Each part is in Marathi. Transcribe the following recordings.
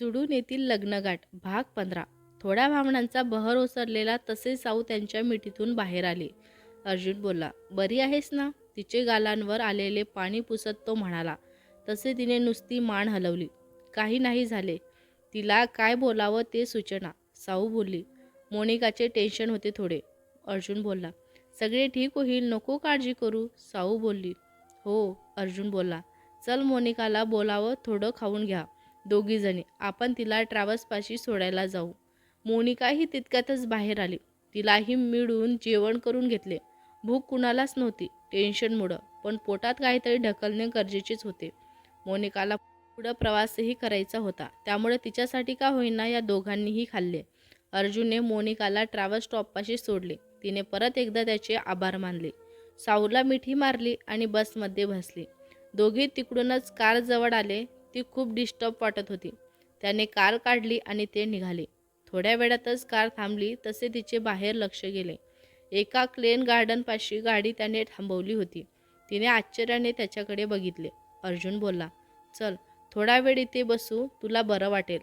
जुडून येथील लग्नगाठ. भाग पंधरा. थोड्या भावनांचा बहर ओसरलेला तसे साऊ त्यांच्या मिठीतून बाहेर आले. अर्जुन बोलला बरी आहेस ना? तिचे गालांवर आलेले पाणी पुसत तो म्हणाला तसे तिने नुसती मान हलवली. काही नाही झाले. तिला काय बोलावं ते सूचना. साऊ बोलली मोनिकाचे टेन्शन होते थोडे. अर्जुन बोलला सगळे ठीक होईल नको काळजी करू. साऊ बोलली हो. अर्जुन बोलला चल मोनिकाला बोलावं थोडं खाऊन घ्या. दोघीजणी. आपण तिला ट्रॅव्हल्सपाशी सोडायला जाऊ. मोनिकाही तितक्यातच बाहेर आली. तिलाही मिळून जेवण करून घेतले. भूक कुणालाच नव्हती. टेन्शनमुळं पण पोटात काहीतरी ढकलणे गरजेचेच होते. मोनिकाला पुढं प्रवासही करायचा होता. त्यामुळे तिच्यासाठी का होईना या दोघांनीही खाल्ले. अर्जुनने मोनिकाला ट्रॅव्हल स्टॉपपाशी सोडले. तिने परत एकदा त्याचे आभार मानले. साऊला मिठी मारली आणि बसमध्ये बसली. दोघे तिकडूनच कारजवळ आले. ती खूप डिस्टर्ब वाटत होती. त्याने कार काढली आणि ते निघाले. थोड्या वेळातच कार थांबली तसे तिचे बाहेर लक्ष गेले. एका क्लेन गार्डनपाशी गाडी त्याने थांबवली होती. तिने आश्चर्याने त्याच्याकडे बघितले. अर्जुन बोलला चल थोडा वेळ इथे बसू तुला बरं वाटेल.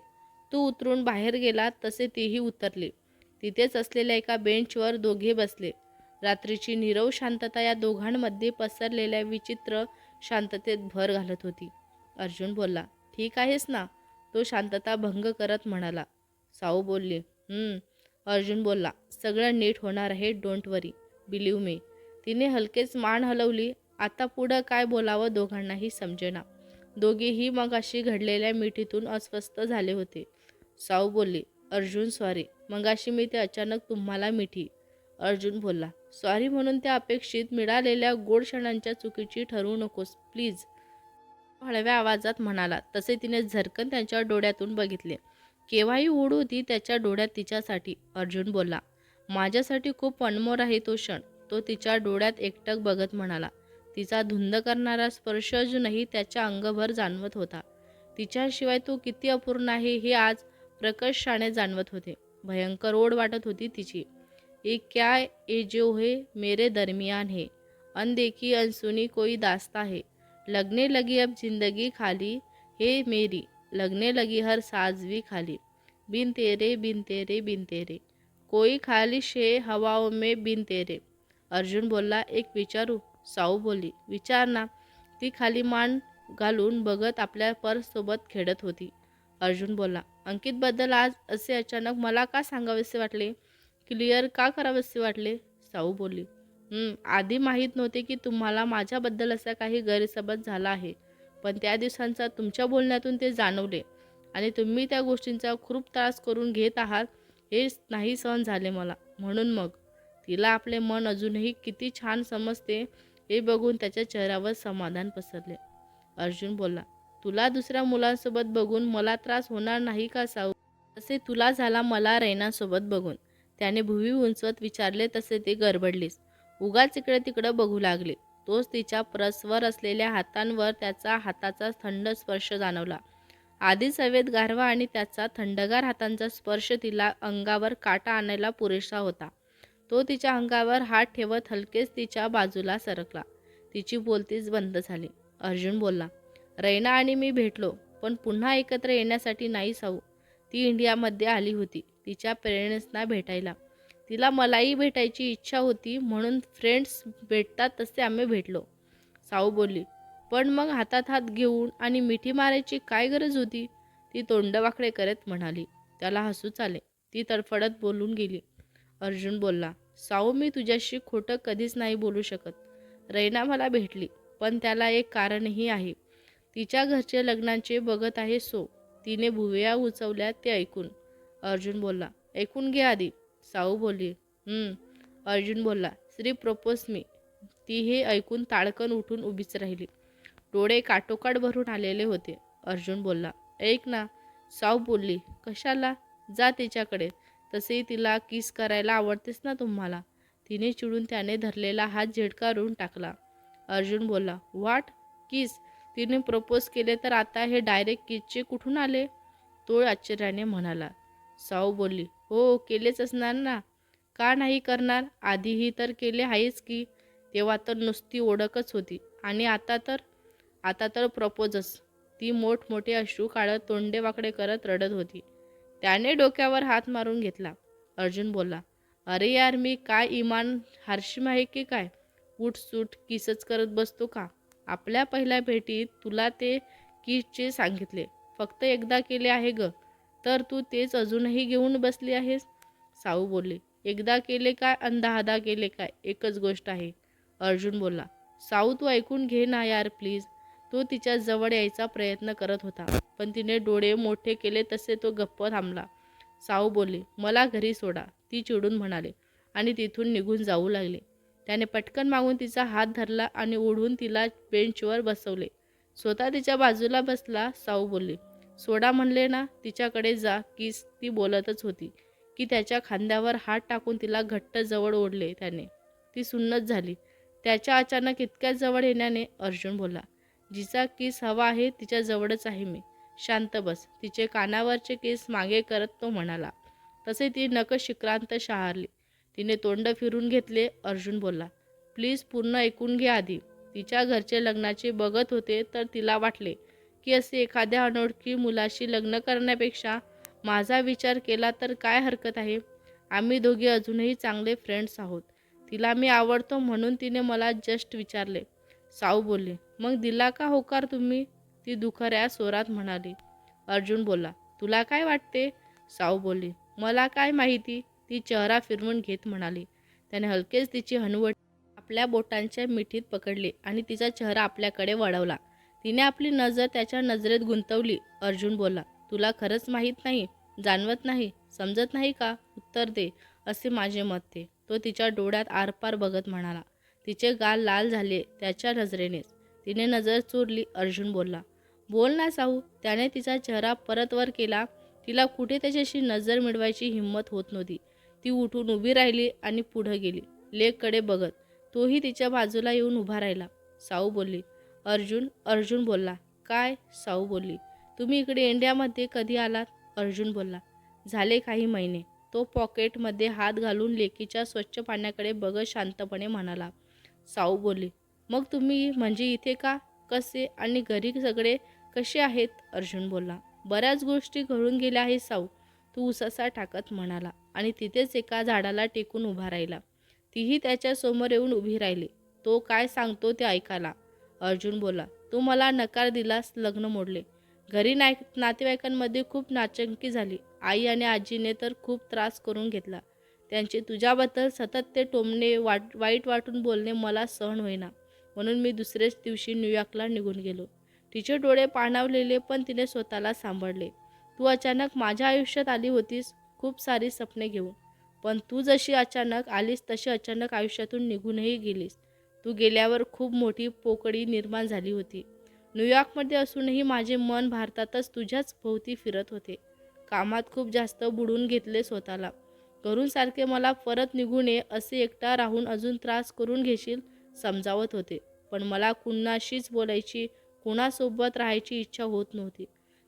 तू उतरून बाहेर गेला तसे तीही उतरली. तिथेच असलेल्या एका बेंचवर दोघे बसले. रात्रीची नीरव शांतता या दोघांमध्ये पसरलेल्या विचित्र शांततेत भर घालत होती. अर्जुन बोलला ठीक आहेस ना? तो शांतता भंग करत म्हणाला. साऊ बोलली अर्जुन बोलला सगळं नीट होणार आहे डोंट वरी बिलीव मी तिने हलकेच मान हलवली आता पुढं काय बोलावं दोघांनाही समजेना. दोघेही मगाशी घडलेल्या मिठीतून अस्वस्थ झाले होते. साऊ बोलली अर्जुन सॉरी मगाशी मी ते अचानक तुम्हाला मिठी. अर्जुन बोलला सॉरी म्हणून त्या अपेक्षित मिळालेल्या गोड क्षणांच्या चुकीची ठरवू नकोस प्लीज हळव्या आवाजात म्हणाला. तसे तिने झरकन त्यांच्या डोळ्यातून बघितले. केव्हाही ओढ होती त्याच्या डोळ्यात तिच्यासाठी. अर्जुन बोलला माझ्यासाठी खूप अनमोर आहे तो क्षण. तो तिच्या डोळ्यात एकटक बघत म्हणाला तिचा धुंद करणारा स्पर्श अजूनही त्याच्या अंगभर जाणवत होता. तिच्याशिवाय तो किती अपूर्ण आहे हे आज प्रकर्षाने जाणवत होते. भयंकर ओढ वाटत होती तिची. ये क्या ए जो है मेरे दरमियान है. अनदेखी अनसुनी कोई दास्ता है. लगने लगी अब जिंदगी खाली हे मेरी लगने लगी हर साजवी खाली। बिन तेरे बिन तेरे बिन तेरे कोई खाली शे हवाओं में बिन तेरे। अर्जुन बोलला एक विचारू साऊ बोली विचार ना ती खाली मान घालून बघत आपल्या पर्ससोबत खेळत होती. अर्जुन बोलला अंकितबद्दल आज असे अचानक मला का सांगावेसे वाटले? क्लिअर का करावेसे वाटले? साऊ बोलली आधी माहीत नव्हते की तुम्हाला माझ्याबद्दल असा काही गैरसमज झाला आहे. पण त्या दिवसांचा तुमच्या बोलण्यातून ते जाणवले. आणि तुम्ही त्या गोष्टींचा खूप त्रास करून घेत आहात हे नाही सहन झाले मला. म्हणून मग तिला आपले मन अजूनही किती छान समजते हे बघून त्याच्या चेहऱ्यावर समाधान पसरले. अर्जुन बोलला तुला दुसऱ्या मुलांसोबत बघून मला त्रास होणार नाही का साऊ? तसे तुला झाला मला रैनासोबत बघून. त्याने भुवी उंचवत विचारले तसे ते गडबडलीस. उगाच इकडे तिकडं बघू लागले. तोच तिच्या परस्वर असलेल्या हातांवर त्याचा हाताचा थंड स्पर्श जाणवला. आधीच हवेत गारवा आणि त्याचा थंडगार हातांचा स्पर्श तिला अंगावर काटा आणायला पुरेसा होता. तो तिच्या अंगावर हात ठेवत हलकेच तिच्या बाजूला सरकला. तिची बोलतीच बंद झाली. अर्जुन बोलला रैना आणि मी भेटलो पण पुन्हा एकत्र येण्यासाठी नाही साऊ ती इंडियामध्ये आली होती. तिच्या पेरेंट्सना भेटायला. तिला मलाही भेटायची इच्छा होती म्हणून फ्रेंड्स भेटतात तसे आम्ही भेटलो. साऊ बोलली पण मग हातात हात घेऊन आणि मिठी मारायची काय गरज होती? ती तोंडवाकडे करत म्हणाली त्याला हसूच आले. ती तडफडत बोलून गेली. अर्जुन बोलला साऊ मी तुझ्याशी खोटं कधीच नाही बोलू शकत. रैना मला भेटली पण त्याला एक कारणही आहे. तिच्या घरचे लग्नाचे बघत आहे सो. तिने भुवया उचवल्या ते ऐकून. अर्जुन बोलला ऐकून घे आधी. साऊ बोलली अर्जुन बोलला श्री प्रपोज मी. ती हे ऐकून ताडकन उठून उभीच राहिली. डोळे काटोकाट भरून आलेले होते. अर्जुन बोलला ऐक ना साऊ बोलली कशाला? जा तिच्याकडे. तसेही तिला किस करायला आवडतेस ना तुम्हाला. तिने चिडून त्याने धरलेला हात झेडकारून टाकला. अर्जुन बोलला वाट? किस? तिने प्रपोज केले तर आता हे डायरेक्ट किसचे कुठून आले? तो आश्चर्याने म्हणाला. साऊ बोलली हो केलेच असणार ना. का नाही करणार? आधीही तर केले आहेच की. तेव्हा तर नुसती ओळखच होती. आणि आता तर आता तर प्रपोजच. ती मोठमोठे अश्रू काढत तोंडे वाकडे करत रडत होती. त्याने डोक्यावर हात मारून घेतला. अर्जुन बोलला अरे यार मी काय इमान हारशी आहे की काय? उठसूट किसच करत बसतो का? आपल्या पहिल्या भेटीत तुला ते किसचे सांगितले. फक्त एकदा केले आहे ग. तर तू तेच अजूनही घेऊन बसली आहेस? साऊ बोलले. एकदा केले काय अंधाहदा केले काय? एकच गोष्ट आहे. अर्जुन बोलला. साऊ तू ऐकून घे ना यार प्लीज तो तिच्या जवळ यायचा प्रयत्न करत होता. पण तिने डोळे मोठे केले तसे तो गप्प थांबला. साऊ बोलले मला घरी सोडा. ती चिडून म्हणाले आणि तिथून निघून जाऊ लागले. त्याने पटकन मागून तिचा हात धरला आणि ओढून तिला बेंचवर बसवले. स्वतः तिच्या बाजूला बसला साऊ बोलले सोडा म्हणले ना तिच्याकडे जा कीस ती बोलतच होती. की त्याच्या खांद्यावर हात टाकून तिला घट्ट जवळ ओढले त्याने. ती सुन्नत झाली. त्याच्या अचानक इतक्या जवळ येण्याने अर्जुन बोलला जिचा किस हवा आहे तिच्या जवळच आहे मी. शांत बस. तिचे कानावरचे केस मागे करत तो म्हणाला. तसे ती नक शिक्रांत शहारली. तिने तोंड फिरून घेतले अर्जुन बोलला प्लीज पूर्ण ऐकून घे आधी. तिच्या घरचे लग्नाचे बघत होते तर तिला वाटले की असे एखाद्या अनोळखी मुलाशी लग्न करण्यापेक्षा माझा विचार केला तर काय हरकत आहे? आम्ही दोघे अजूनही चांगले फ्रेंड्स आहोत. तिला मी आवडतो म्हणून तिने मला जस्ट विचारले. साऊ बोलले मग दिला का होकार तुम्ही? ती दुखऱ्या स्वरात म्हणाली. अर्जुन बोला तुला काय वाटते? साऊ बोलली मला काय माहिती? ती चेहरा फिरवून घेत म्हणाली. त्याने हलकेच तिची हनुवट आपल्या बोटांच्या मिठीत पकडले आणि तिचा चेहरा आपल्याकडे वळवला. तिने आपली नजर त्याच्या नजरेत गुंतवली. अर्जुन बोलला तुला खरंच माहीत नाही? जाणवत नाही? समजत नाही का? उत्तर दे असे माझे मत ते. तो तिच्या डोळ्यात आरपार बघत म्हणाला. तिचे गाल लाल झाले त्याच्या नजरेनेच. तिने नजर चोरली. अर्जुन बोलला बोल ना साहू. त्याने तिचा चेहरा परत वर केला. तिला कुठे त्याच्याशी नजर मिळवायची हिंमत होत नव्हती. ती उठून उभी राहिली आणि पुढं गेली. लेककडे बघत तोही तिच्या बाजूला येऊन उभा राहिला. साऊ बोलली अर्जुन अर्जुन बोलला काय? साऊ बोलली तुम्ही इकडे इंडियामध्ये कधी आलात? अर्जुन बोलला झाले काही महिने. तो पॉकेटमध्ये हात घालून लेकीच्या स्वच्छ पाण्याकडे बघत शांतपणे म्हणाला. साऊ बोलली मग तुम्ही म्हणजे इथे का? कसे आणि घरी सगळे कसे आहेत? अर्जुन बोलला बऱ्याच गोष्टी घडून गेल्या आहेत साऊ. तू उसासा टाकत म्हणाला आणि तिथेच एका झाडाला टेकून उभा राहिला. तीही त्याच्यासमोर येऊन उभी राहिली. तो काय सांगतो ते ऐकायला. अर्जुन बोला तू मला नकार दिलास लग्न मोडले. घरी नाय नातेवाईकांमध्ये खूप नाचंकी झाली. आई आणि आजीने तर खूप त्रास करून घेतला. त्यांचे तुझ्याबद्दल सतत ते टोमणे वाट वाईट वाटून बोलणे मला सहन होईना. म्हणून मी दुसऱ्याच दिवशी न्यूयॉर्कला निघून गेलो. तिचे डोळे पाणावलेले पण तिने स्वतःला सांभाळले. तू अचानक माझ्या आयुष्यात आली होतीस खूप सारी सपने घेऊन. पण तू जशी अचानक आलीस तशी अचानक आयुष्यातून निघूनही गेलीस. तू गेल्यावर खूप मोठी पोकळी निर्माण झाली होती. न्यूयॉर्कमध्ये असूनही माझे मन भारतातच तुझ्याच भोवती फिरत होते. कामात खूप जास्त बुडून घेतले स्वतःला. घरून सारखे मला परत निघू नये असे एकटा राहून अजून त्रास करून घेशील समजावत होते. पण मला कुणाशीच बोलायची कुणासोबत राहायची इच्छा होत नव्हती.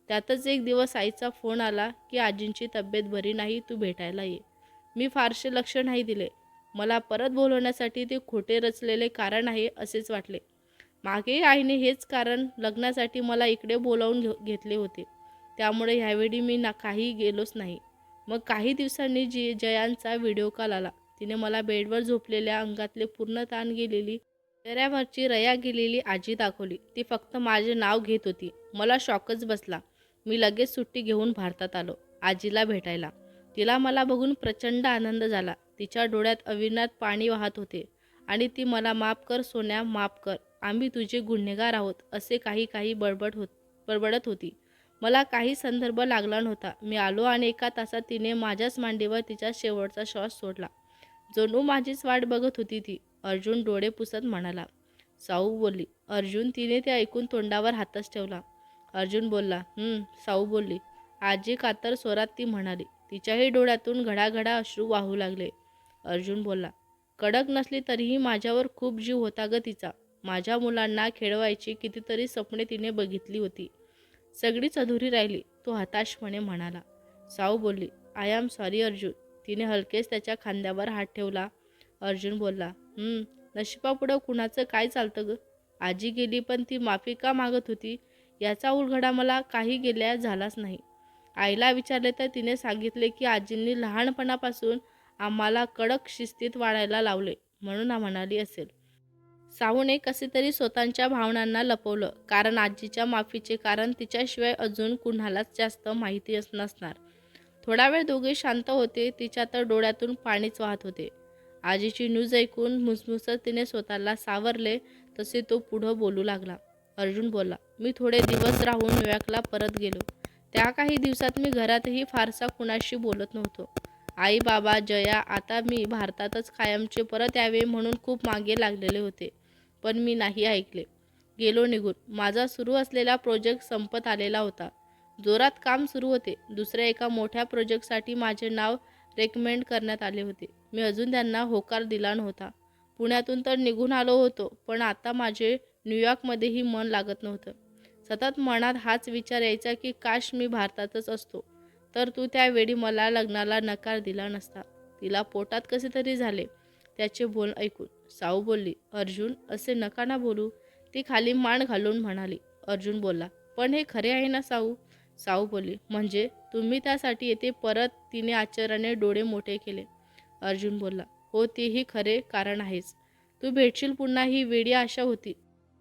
त्यातच एक दिवस आईचा फोन आला की आजींची तब्येत बरी नाही तू भेटायला ये. मी फारसे लक्ष नाही दिले. मला परत बोलवण्यासाठी ते खोटे रचलेले कारण आहे असेच वाटले. मागे आईने हेच कारण लग्नासाठी मला इकडे बोलावून घे घेतले होते. त्यामुळे ह्यावेळी मी ना काही गेलोच नाही. मग काही दिवसांनी जी जयांचा व्हिडिओ कॉल आला. तिने मला बेडवर झोपलेल्या अंगातले पूर्ण ताण गेलेली चेहऱ्यावरची रया गेलेली आजी दाखवली. ती फक्त माझे नाव घेत होती. मला शॉकच बसला. मी लगेच सुट्टी घेऊन भारतात आलो. आजीला भेटायला. तिला मला बघून प्रचंड आनंद झाला. तिच्या डोळ्यात अविनात पाणी वाहत होते. आणि ती मला माफ कर सोन्या माफ कर. आम्ही तुझे गुन्हेगार आहोत असे काही काही बडबड होत बडबडत होती. मला काही संदर्भ लागला नव्हता. मी आलो आणि एका तासात तिने माझ्याच मांडीवर तिचा शेवटचा श्वास सोडला. जणू माझीच वाट बघत होती ती. अर्जुन डोळे पुसत म्हणाला. साऊ बोलली. अर्जुन तिने ते ऐकून तोंडावर हातच ठेवला. अर्जुन बोलला. साऊ बोलली. आजी कातर स्वरात ती म्हणाली. तिच्याही डोळ्यातून घडाघडा अश्रू वाहू लागले. अर्जुन बोलला कडक नसली तरीही माझ्यावर खूप जीव होता ग तिचा. माझ्या मुलांना खेळवायची कितीतरी स्वप्ने तिने बघितली होती. सगळीच अधुरी राहिली तो हताशपणे म्हणाला. साऊ बोलली आय एम सॉरी अर्जुन. तिने हलकेच त्याच्या खांद्यावर हात ठेवला. अर्जुन बोलला नशिबापुढं कुणाचं काय चालतं ग? आजी गेली पण ती माफी का मागत होती? याचा उलगडा मला काही गेल्या झालाच नाही. आईला विचारले तर तिने सांगितले की आजींनी लहानपणापासून आम्हाला कडक शिस्तीत वाढायला लावले म्हणून म्हणाली असेल. साहूने कसे तरी स्वतःच्या भावनांना लपवलं. कारण आजीच्या माफीचे कारण तिच्याशिवाय अजून कुणालाच जास्त माहिती नसणार. थोडा वेळ दोघे शांत होते तिच्या तर डोळ्यातून पाणीच वाहत होते. आजीची न्यूज ऐकून मुसमुसत तिने स्वतःला सावरले तसे तो पुढं बोलू लागला. अर्जुन बोलला मी थोडे दिवस राहून न्यूयॉर्कला परत गेलो. त्या काही दिवसात मी घरातही फारसा कुणाशी बोलत नव्हतो. आई बाबा जया आता मी भारतातच कायमचे परत यावे म्हणून खूप मागे लागलेले होते. पण मी नाही ऐकले. गेलो निघून. माझा सुरू असलेला प्रोजेक्ट संपत आलेला होता. जोरात काम सुरू होते. दुसऱ्या एका मोठ्या प्रोजेक्टसाठी माझे नाव रेकमेंड करण्यात आले होते. मी अजून त्यांना होकार दिला नव्हता. पुण्यातून तर निघून आलो होतो पण आता माझे न्यूयॉर्कमध्येही मन लागत नव्हतं. सतत मनात हाच विचार यायचा की काश मी भारतातच असतो. तर तू त्यावेळी मला लग्नाला नकार दिला नसता. तिला पोटात कसे तरी झाले. त्याचे बोल ऐकून साऊ बोलली अर्जुन असे नका ना बोलू ती खाली मान घालून म्हणाली. अर्जुन बोलला पण हे खरे आहे ना साऊ साऊ बोलली म्हणजे तुम्ही त्यासाठी येते परत तिने आश्चर्याने डोळे मोठे केले अर्जुन बोलला हो तेही खरे कारण आहेच. तू भेटशील पुन्हा ही वेडी आशा होती.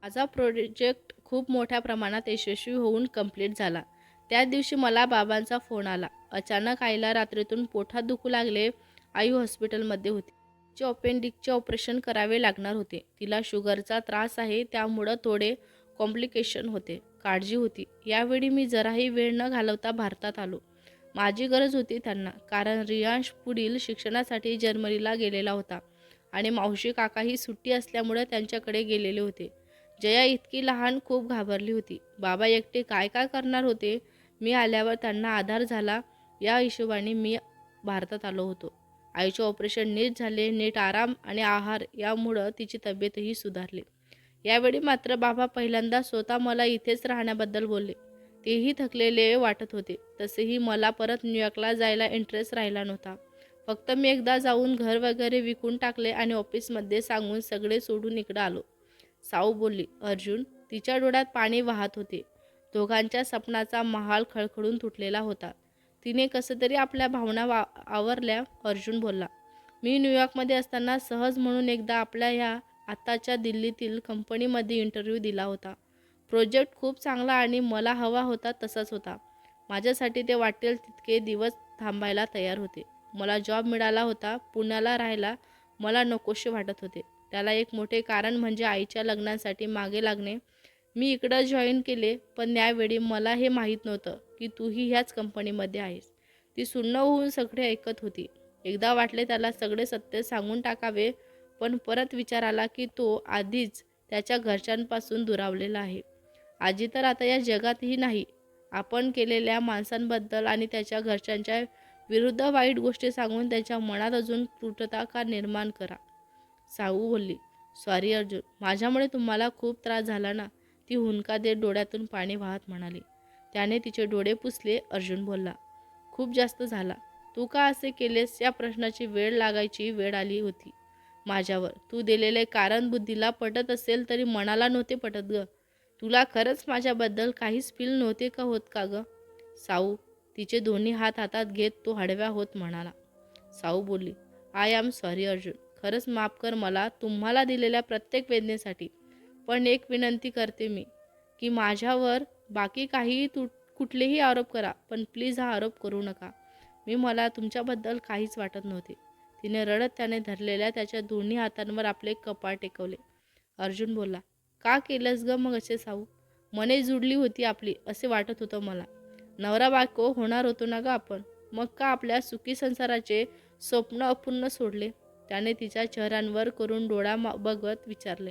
माझा प्रोजेक्ट खूप मोठ्या प्रमाणात यशस्वी होऊन कंप्लीट झाला. त्या दिवशी मला बाबांचा फोन आला. अचानक आईला रात्रीतून पोटात दुखू लागले. आई हॉस्पिटलमध्ये होती. तिचे ऑपेंडिकचे ऑपरेशन करावे लागणार होते. तिला शुगरचा त्रास आहे त्यामुळं थोडे कॉम्प्लिकेशन होते. काळजी होती. यावेळी मी जराही वेळ न घालवता भारतात आलो. माझी गरज होती त्यांना कारण रियांश पुढील शिक्षणासाठी जर्मनीला गेलेला होता आणि मावशी काकाही सुट्टी असल्यामुळे त्यांच्याकडे गेलेले होते. जया इतकी लहान खूप घाबरली होती. बाबा एकटे काय काय करणार होते? मी आल्यावर त्यांना आधार झाला. या हिशोबाने मी भारतात आलो होतो. आईचे ऑपरेशन नीट झाले नीट आराम आणि आहार यामुळं तिची तब्येतही सुधारली. यावेळी मात्र बाबा पहिल्यांदा स्वतः मला इथेच राहण्याबद्दल बोलले. तेही थकलेले वाटत होते. तसेही मला परत न्यूयॉर्कला जायला इंटरेस्ट राहिला नव्हता. फक्त मी एकदा जाऊन घर वगैरे विकून टाकले आणि ऑफिसमध्ये सांगून सगळे सोडून इकडं आलो. साऊ बोलली अर्जुन तिच्या डोळ्यात पाणी वाहत होते. दोघांच्या सपनाचा महाल खळखळून तुटलेला होता. तिने कसं तरी आपल्या भावना वा आवरल्या अर्जुन बोलला. मी न्यूयॉर्कमध्ये असताना सहज म्हणून एकदा आपल्या ह्या आत्ताच्या दिल्लीतील कंपनीमध्ये इंटरव्ह्यू दिला होता. प्रोजेक्ट खूप चांगला आणि मला हवा होता तसाच होता. माझ्यासाठी ते वाटेल तितके दिवस थांबायला तयार होते. मला जॉब मिळाला होता पुण्याला राहायला मला नकोसे वाटत होते. त्याला एक मोठे कारण म्हणजे आईच्या लग्नासाठी मागे लागणे मी इकडं जॉईन केले पण त्यावेळी मला हे माहीत नव्हतं की तूही ह्याच कंपनीमध्ये आहेस. ती सुन्न होऊन सगळे ऐकत होती. एकदा वाटले त्याला सगळे सत्य सांगून टाकावे पण परत विचार आला की तो आधीच त्याच्या घरच्यांपासून दुरावलेला आहे. आजी तर आता या जगातही नाही. आपण केलेल्या माणसांबद्दल आणि त्याच्या घरच्यांच्या विरुद्ध वाईट गोष्टी सांगून त्याच्या मनात अजून क्रूरता का निर्माण करा? साऊ बोलली सॉरी अर्जुन माझ्यामुळे तुम्हाला खूप त्रास झाला ना. ती हुंदका देत डोळ्यातून पाणी वाहत म्हणाली. त्याने तिचे डोळे पुसले अर्जुन बोलला खूप जास्त झाला. तू का असे केलेस? या प्रश्नाची वेळ लागायची वेळ आली होती. माझ्यावर. तू दिलेले कारण बुद्धीला पटत असेल तरी मनाला नव्हते पटत ग. तुला खरंच माझ्याबद्दल काहीच फील नव्हते का होत का ग? साऊ तिचे दोन्ही हात हातात घेत तो हडव्या होत म्हणाला. साऊ बोलली आय एम सॉरी अर्जुन. खरंच माफ कर मला. तुम्हाला दिलेल्या प्रत्येक वेदनेसाठी. पण एक विनंती करते मी की माझ्यावर बाकी काहीही तू कुठलेही आरोप करा पण प्लीज हा आरोप करू नका. मी मला तुमच्याबद्दल काहीच वाटत नव्हते. तिने रडत त्याने धरलेल्या त्याच्या दोन्ही हातांवर आपले कपाळ टेकवले. अर्जुन बोलला का केलंस ग मग असे साऊ मने जुडली होती आपली असे वाटत होतं मला. नवरा बायको होणार होतो ना ग आपण? मग का आपल्या सुखी संसाराचे स्वप्न अपूर्ण सोडले? त्याने तिच्या चेहऱ्यांवर करून डोळा बघत विचारले.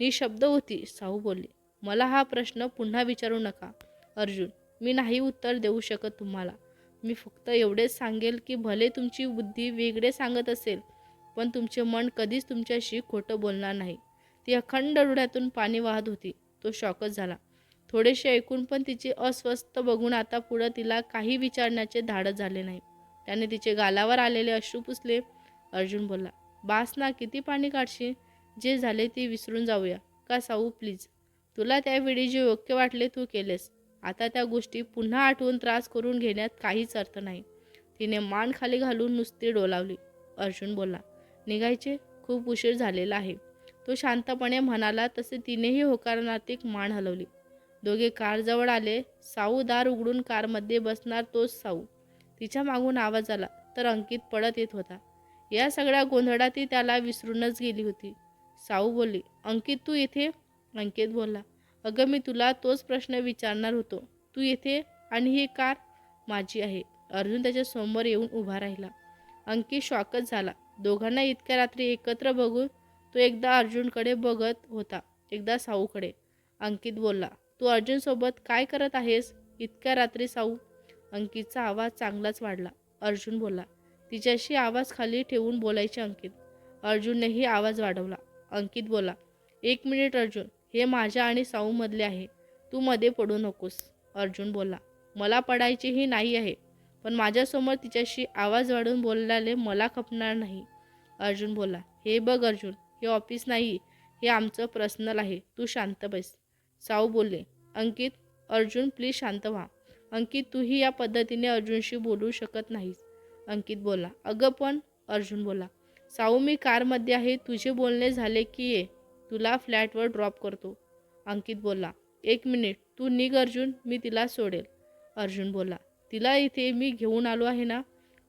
निशब्द होती. साहू बोलली मला हा प्रश्न पुन्हा विचारू नका अर्जुन. मी नाही उत्तर देऊ शकत तुम्हाला. मी फक्त एवढेच सांगेल की भले तुमची बुद्धी वेगळे सांगत असेल पण तुमचे मन कधीच तुमच्याशी खोटं बोलणार नाही. ती अखंड डोळ्यातून पाणी वाहत होती. तो शॉकच झाला. थोडेसे ऐकून पण तिचे अस्वस्थ बघून आता पुढं तिला काही विचारण्याचे धाडस झाले नाही. त्याने तिचे गालावर आलेले अश्रू पुसले. अर्जुन बोलला बास ना किती पाणी काढशील? जे झाले ते विसरून जाऊया. का साऊ प्लीज तुला त्यावेळी जे योग्य वाटले तू केलेस. आता त्या गोष्टी पुन्हा आठवून त्रास करून घेण्यात काहीच अर्थ नाही. तिने मान खाली घालून नुसती डोलावली. अर्जुन बोलला निघायचे? खूप उशीर झालेला आहे. तो शांतपणे म्हणाला तसे तिनेही होकारार्थी मान हलवली. दोघे कारजवळ आले. साऊ दार उघडून कारमध्ये बसणार तोच साऊ. तिच्या मागून आवाज आला तर अंकित पडत येत होता. या सगळ्या गोंधळात ती त्याला विसरूनच गेली होती. साऊ बोलली अंकित तू इथे? अंकित बोलला अगं मी तुला तोच प्रश्न विचारणार होतो. तू येथे आणि ही कार माझी आहे. अर्जुन त्याच्यासमोर येऊन उभा राहिला. अंकित शॉकच झाला. दोघांना इतक्या रात्री एकत्र बघून तो एकदा अर्जुनकडे बघत होता एकदा साऊकडे अंकित बोलला तू अर्जुनसोबत काय करत आहेस? इतक्या रात्री साऊ अंकितचा आवाज चांगलाच वाढला. अर्जुन बोलला तिच्याशी आवाज खाली ठेवून बोलायचे अंकित. अर्जुननेही आवाज वाढवला अंकित बोला एक मिनिट अर्जुन हे माझ्या आणि साऊमधले आहे. तू मध्ये पडू नकोस. अर्जुन बोला मला पडायचीही नाही आहे पण माझ्यासमोर तिच्याशी आवाज वाढून बोलल्याने मला खपणार नाही. अर्जुन बोला हे बघ अर्जुन हे ऑफिस नाही हे आमचं पर्सनल आहे तू शांत बस. साऊ बोलले अंकित अर्जुन प्लीज शांत व्हा. अंकित तूही या पद्धतीने अर्जुनशी बोलू शकत नाहीस. अंकित बोला अगं पण अर्जुन बोला साऊ मी कारमध्ये आहे. तुझे बोलणे झाले की ये. तुला फ्लॅटवर ड्रॉप करतो. अंकित बोलला एक मिनिट तू निघ अर्जुन मी तिला सोडेल. अर्जुन बोलला तिला इथे मी घेऊन आलो आहे ना?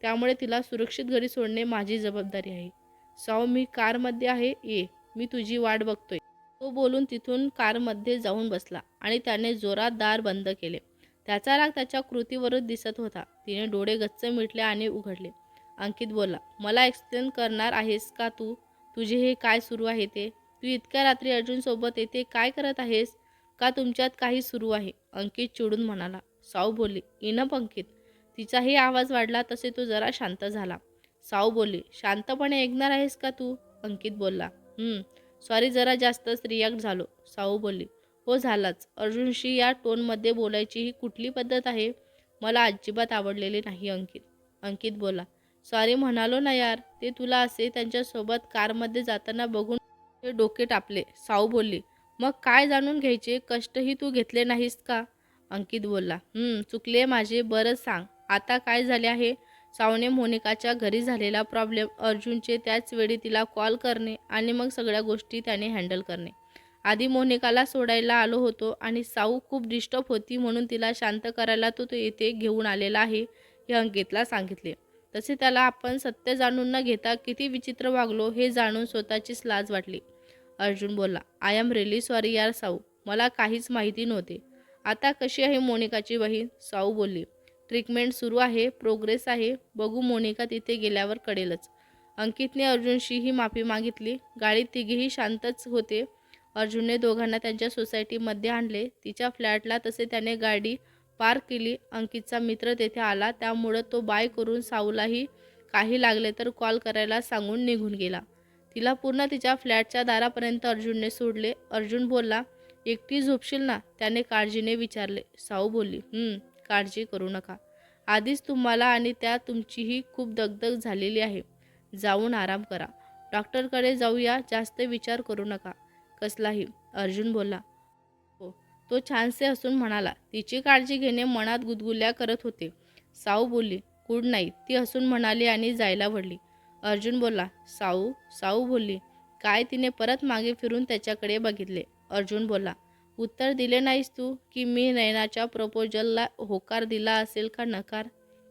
त्यामुळे तिला सुरक्षित घरी सोडणे माझी जबाबदारी आहे. साऊ मी कारमध्ये आहे. ये मी तुझी वाट बघतोय. तो बोलून तिथून कारमध्ये जाऊन बसला आणि त्याने जोरात दार बंद केले. त्याचा राग त्याच्या कृतीवरच दिसत होता. तिने डोळे गच्च मिटले आणि उघडले. अंकित बोलला मला एक्सप्लेन करणार आहेस का तू? तुझे हे काय सुरू आहे ते? तू इतक्या रात्री अर्जुनसोबत येथे काय करत आहेस? का तुमच्यात काही सुरू आहे? अंकित चिडून म्हणाला. साऊ बोलली इनप अंकित. तिचाही आवाज वाढला तसे तो जरा शांत झाला. साऊ बोलली शांतपणे ऐकणार आहेस का तू? अंकित बोलला सॉरी जरा जास्तच रिॲक्ट झालो. साऊ बोलली हो झालाच. अर्जुनशी या टोनमध्ये बोलायची ही कुठली पद्धत आहे? मला अजिबात आवडलेली नाही अंकित. अंकित बोला सॉरी म्हणालो ना यार ते तुला असे त्यांच्यासोबत कारमध्ये जाताना बघून ते डोके टापले. साऊ बोलली मग काय जाणून घ्यायचे? कष्टही तू घेतले नाहीस का? अंकित बोलला चुकले माझे. बरंच सांग आता काय झाले आहे? सावने मोनिकाच्या घरी झालेला प्रॉब्लेम अर्जुनचे त्याच वेळी तिला कॉल करणे आणि मग सगळ्या गोष्टी त्याने हँडल करणे. आधी मोनिकाला सोडायला आलो होतो आणि साऊ खूप डिस्टर्ब होती म्हणून तिला शांत करायला तो तो येथे घेऊन आलेला आहे हे अंकितला सांगितले. तसे त्याला आपण सत्य जाणून न घेता किती विचित्र वागलो हे जाणून स्वतःचीच लाज वाटली. अर्जुन बोलला आय एम रिली सॉरी यार साऊ. मला काहीच माहिती नव्हते. आता कशी आहे मोनिकाची बहीण? साऊ बोलली ट्रीटमेंट सुरू आहे प्रोग्रेस आहे. बघू मोनिका तिथे गेल्यावर कळेलच. अंकितने अर्जुनशी ही माफी मागितली. गाडीत तिघेही शांतच होते. अर्जुनने दोघांना त्यांच्या सोसायटीमध्ये आणले. तिच्या फ्लॅटला तसे त्याने गाडी पार केली. अंकितचा मित्र तेथे आला. त्यामुळं तो बाय करून साऊलाही काही लागले तर कॉल करायला सांगून निघून गेला. तिला पूर्ण तिच्या फ्लॅटच्या दारापर्यंत अर्जुनने सोडले. अर्जुन बोलला एकटी झोपशील ना? त्याने काळजीने विचारले. साऊ बोलली काळजी करू नका. आधीच तुम्हाला आणि त्या तुमचीही खूप दगदग झालेली आहे. जाऊन आराम करा. डॉक्टरकडे जाऊया. जास्त विचार करू नका. कसलाही. अर्जुन बोलला तो छानसे हसून म्हणाला तिची काळजी घेणे मनात गुदगुल्या करत होते. साऊ बोलली गुड नाईट ती हसून म्हणाली आणि जायला वडली अर्जुन बोलला साऊ साऊ बोलली. काय तिने परत मागे फिरून त्याच्याकडे बघितले? अर्जुन बोलला उत्तर दिले नाहीस तू की मी नयनाच्या प्रपोजलला होकार दिला असेल का नकार?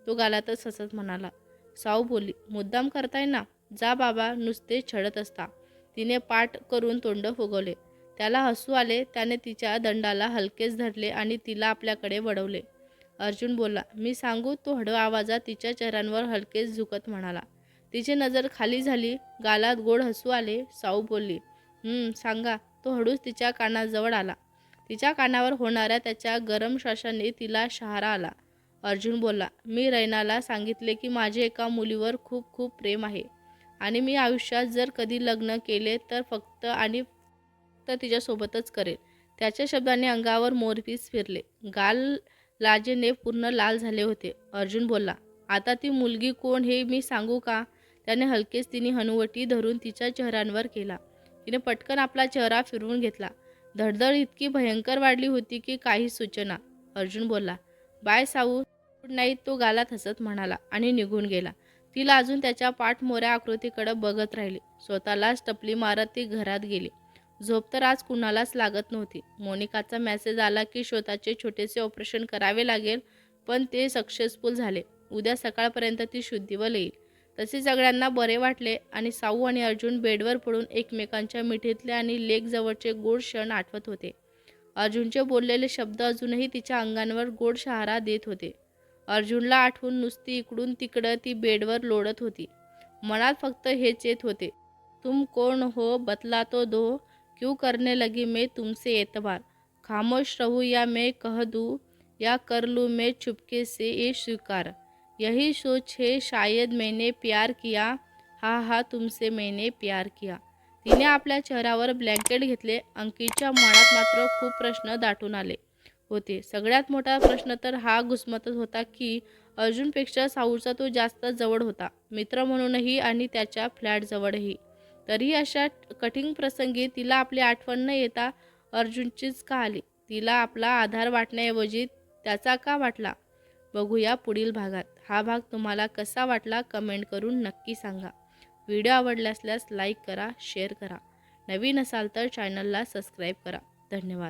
तो गालातच हसत म्हणाला साऊ बोलली मुद्दाम करताय ना? जा बाबा नुसते छळत असता. तिने पाठ करून तोंड फुगवले. त्याला हसू आले त्याने तिच्या दंडाला हलकेच धरले आणि तिला आपल्याकडे वळवले. अर्जुन बोलला मी सांगू? तो हळू आवाजात तिच्या चेहऱ्यांवर हलकेच झुकत म्हणाला. तिची नजर खाली झाली गालात गोड हसू आले साऊ बोलली सांगा. तो हळूच तिच्या कानाजवळ आला. तिच्या कानावर होणाऱ्या त्याच्या गरम श्वासाने तिला शहारा आला. अर्जुन बोलला मी रैनाला सांगितले की माझे एका मुलीवर खूप खूप प्रेम आहे आणि मी आयुष्यात जर कधी लग्न केले तर फक्त आणि तर तिच्यासोबतच करेल. त्याच्या शब्दाने अंगावर मोरपीस फिरले. गाल लाजेने पूर्ण लाल झाले होते. अर्जुन बोलला आता ती मुलगी कोण हे मी सांगू का? त्याने हलकेच तिने हनुवटी धरून तिच्या चेहऱ्यांवर केला. तिने पटकन आपला चेहरा फिरवून घेतला. धडधड इतकी भयंकर वाढली होती की काही सूचना. अर्जुन बोलला बाय साऊ गुड नाईट तो गालात हसत म्हणाला आणि निघून गेला. तिला अजून त्याच्या पाठमोऱ्या आकृतीकडे बघत राहिली. स्वतःलाच टपली मारत ती घरात गेली. झोप तर आज कुणालाच लागत नव्हती. मोनिकाचा मेसेज आला की श्वेताचे छोटेसे ऑपरेशन करावे लागेल पण ते सक्सेसफुल झाले. उद्या सकाळपर्यंत ती शुद्धीवर येईल. तसे सगळ्यांना बरे वाटले आणि साऊ आणि अर्जुन बेडवर पडून एकमेकांच्या मिठीतले आणि लेक जवळचे गोड क्षण आठवत होते. अर्जुनचे बोललेले शब्द अजूनही तिच्या अंगांवर गोड शहारा देत होते. अर्जुनला आठवून नुसती इकडून तिकडं ती बेडवर लोळत होती. मनात फक्त हेच येत होते. तुम कोण हो? बतला तो दो. क्यों करने लगी मैं तुमसे एतबार? खामोश रहूँ या मैं कह दूँ या कर लूँ मैं चुपके से ये स्वीकार? यही सोच है शायद मैंने प्यार किया। हा हा तुमसे मैंने प्यार किया। तिने आपल्या चेहऱ्यावर ब्लँकेट घेतले अंकीच्या मनात मात्र खूप प्रश्न दाटून आले होते. सगळ्यात मोठा प्रश्न तर हा घुसमतच होता की अर्जुनपेक्षा साऊचा तो जास्त जवळ होता. मित्र म्हणूनही आणि त्याच्या फ्लॅटजवळही. तरी अशा कठीण प्रसंगी तिला आपली आठवण न येता अर्जुनचीच का आली? तिला आपला आधार वाटण्याऐवजी त्याचा का वाटला? बघूया पुढील भागात. हा भाग तुम्हाला कसा वाटला कमेंट करून नक्की सांगा. व्हिडिओ आवडला असल्यास लाईक करा शेअर करा. नवीन असाल तर चॅनलला सबस्क्राईब करा. धन्यवाद.